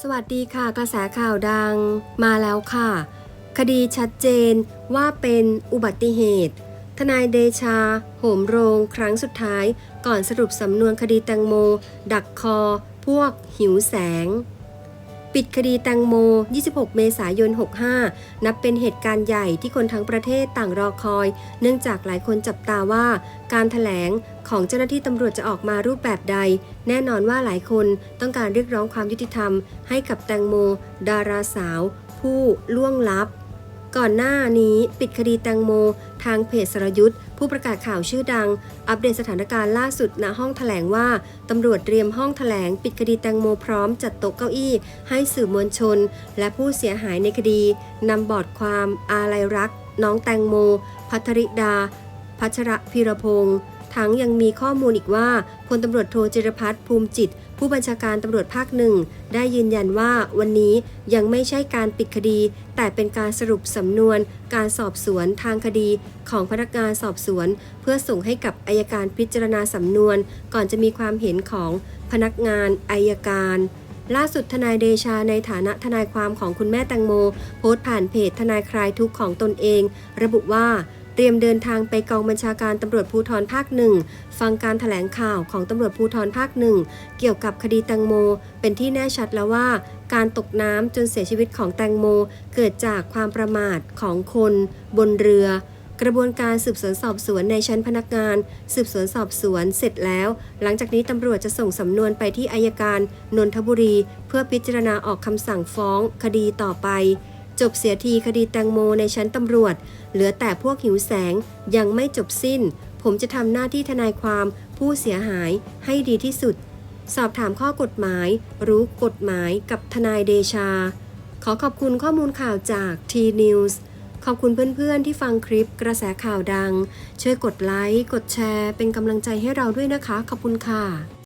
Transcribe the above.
สวัสดีค่ะกระแสข่าวดังมาแล้วค่ะ คดีชัดเจนว่าเป็นอุบัติเหตุ ทนายเดชา โหมโรงครั้งสุดท้าย ก่อนสรุปสำนวนคดีแตงโม ดักคอ พวกหิวแสง ปิดคดีแตงโม 26 เมษายน 65 นับเป็นเหตุการณ์ใหญ่ที่คนทั้งประเทศต่างรอคอย เนื่องจากหลายคนจับตาว่า การถแถลงของเจ้าหน้าที่ตำรวจจะออกมารูปแบบใด แน่นอนว่าหลายคนต้องการเรียกร้องความยุติธรรม ให้กับแตงโม ดาราสาว ผู้ล่วงลับ ก่อนหน้านี้ปิดคดีแตงโม ทางเพจสรยุทธ์ผู้ประกาศข่าวชื่อดัง อัปเดตสถานการณ์ล่าสุดณห้องแถลงว่าตำรวจเตรียมห้องแถลง ปิดคดีแตงโมพร้อมจัดโต๊ะเก้าอี้ ให้สื่อมวลชน และผู้เสียหายในคดีนำบอร์ดความ อาลัยรัก น้องแตงโม พัทริดา พัชระพีรพงษ์ ทั้งยังมีข้อมูลอีกว่าพลตำรวจโทจิรพัฒน์ภูมิจิต ผู้บัญชาการตำรวจภาคหนึ่งได้ยืนยันว่าวันนี้ยังไม่ใช่การปิดคดี แต่เป็นการสรุปสำนวน การสอบสวนทางคดีของพนักงานสอบสวน เพื่อส่งให้กับอายการพิจารณาสำนวน ก่อนจะมีความเห็นของพนักงานอายการล่าสุดทนายเดชาในฐานะทนายความของคุณแม่แตงโม โพสต์ผ่านเพจทนายคลายทุกข์ของตนเอง ระบุว่า เตรียมเดินทางไปกองบัญชาการตำรวจภูธรภาคหนึ่งฟังการถแถลงข่าวของตำรวจภูธรภาคหนึ่งเกี่ยวกับคดีแตงโม เป็นที่แน่ชัดแล้วว่า การตกน้ำจนเสียชีวิตของแตงโม เกิดจากความประมาทของคน บนเรือกระบวนการสืบสวนสอบสวนในชั้นพนักงาน สืบสวนสอบสวนเสร็จแล้ว หลังจากนี้ตำรวจจะส่งสำนวนไปที่อายการ นนทบุรี เพื่อพิจารณาออกคำสั่งฟ้องคดีต่อไป จบเสียทีคดีแตงโมในชั้นตำรวจ เหลือแต่พวกหิวแสงยังไม่จบสิ้น ผมจะทำหน้าที่ทนายความผู้เสียหายให้ดีที่สุด สอบถามข้อกฎหมาย รู้กฎหมายกับทนายเดชา ขอขอบคุณข้อมูลข่าวจาก T-News ขอบคุณเพื่อนๆที่ฟังคลิปกระแสข่าวดัง ช่วยกดไลค์ กดแชร์ เป็นกำลังใจให้เราด้วยนะคะ ขอบคุณค่ะ